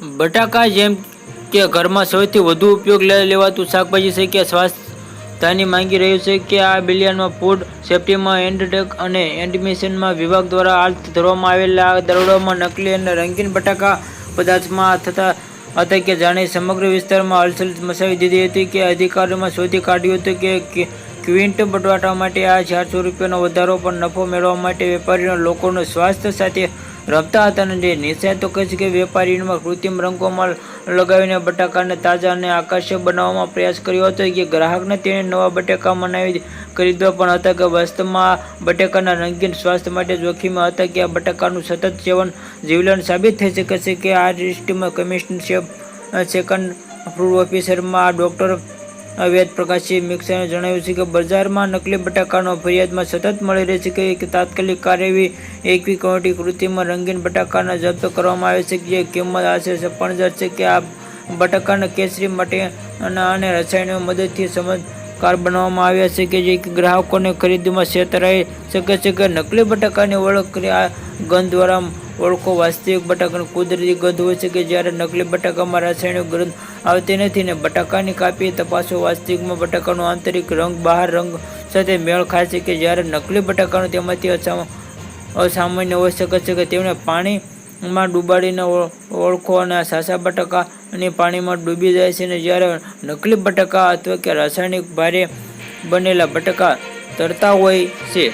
બટાકા જેમ કે ઘરમાં સૌથી વધુ ઉપયોગ લેવાતું શાકભાજી છે કે સ્વાસ્થ્યની માંગી રહ્યું છે કે આ બિલિયનમાં ફૂડ સેફ્ટીમાં એન્ડટેક અને એન્ડમિશનમાં વિભાગ દ્વારા હાથ ધરવામાં આવેલા દરોડામાં નકલી અને રંગીન બટાકા પદાર્થમાં થતા હતા કે જાણે સમગ્ર વિસ્તારમાં હલચલ મચાવી દીધી હતી કે અધિકારીઓમાં શોધી કાઢ્યું હતું કે ક્વિન્ટ બટાટા માટે આ ચારસો રૂપિયાનો વધારો પણ નફો મેળવવા માટે વેપારીઓ લોકોનું સ્વાસ્થ્ય સાથે રમતા હતા અને જે નિષ્ણાતો કહે છે કે વેપારીઓમાં કૃત્રિમ રંગોમાં લગાવીને બટાકાને તાજા અને આકર્ષક બનાવવામાં પ્રયાસ કર્યો હતો કે ગ્રાહકને તેણે નવા બટાકા મનાવી ખરીદવા પણ હતા કે વાસ્તવમાં બટાકાના રંગીન સ્વાસ્થ્ય માટે જોખમ હતા કે આ બટાકાનું સતત સેવન જીવલન સાબિત થઈ શકે છે કે આ લિસ્ટમાં કમિશનર સેકન્ડ ફૂડ ઓફિસરમાં ડોક્ટર વેદ પ્રકાશી મિક્સરે જણાવ્યું છે કે બજારમાં નકલી બટાકાનો ફરિયાદમાં સતત મળી રહે છે કે તાત્કાલિક કાર્યવાહી એકવી કમિટી કૃતિમાં રંગીન બટાકાને જપ્ત કરવામાં આવે છે જે કિંમત આશરે છપ્પન છે કે આ બટાકાના કેસરી માટે અને રસાયણની રસાયણો મદદથી સમજકાર બનાવવામાં આવ્યા છે કે જે ગ્રાહકોને ખરીદીમાં છેતરાઈ શકે છે કે નકલી બટાકાની ઓળખ ગંધ દ્વારા ઓળખો વાસ્તવિક બટાકાનું કુદરતી ગંધ હોય છે કે જ્યારે નકલી બટાકામાં રાસાયણિક ગંધ આવતી નથી ને બટાકાની કાપી તપાસો, વાસ્તવિકમાં બટાકાનો આંતરિક રંગ, બહાર રંગ સાથે મેળ ખાય છે કે જ્યારે નકલી બટાકાનો તેમાંથી અસામ, અસામાન્ય હોઈ શકે છે કે તેમણે પાણીમાં ડૂબાડીને ઓળખો અને સાસા બટાકા અને પાણીમાં ડૂબી જાય છે અને જ્યારે નકલી બટાકા અથવા કે રાસાયણિક ભારે બનેલા બટાકા તરતા હોય છે.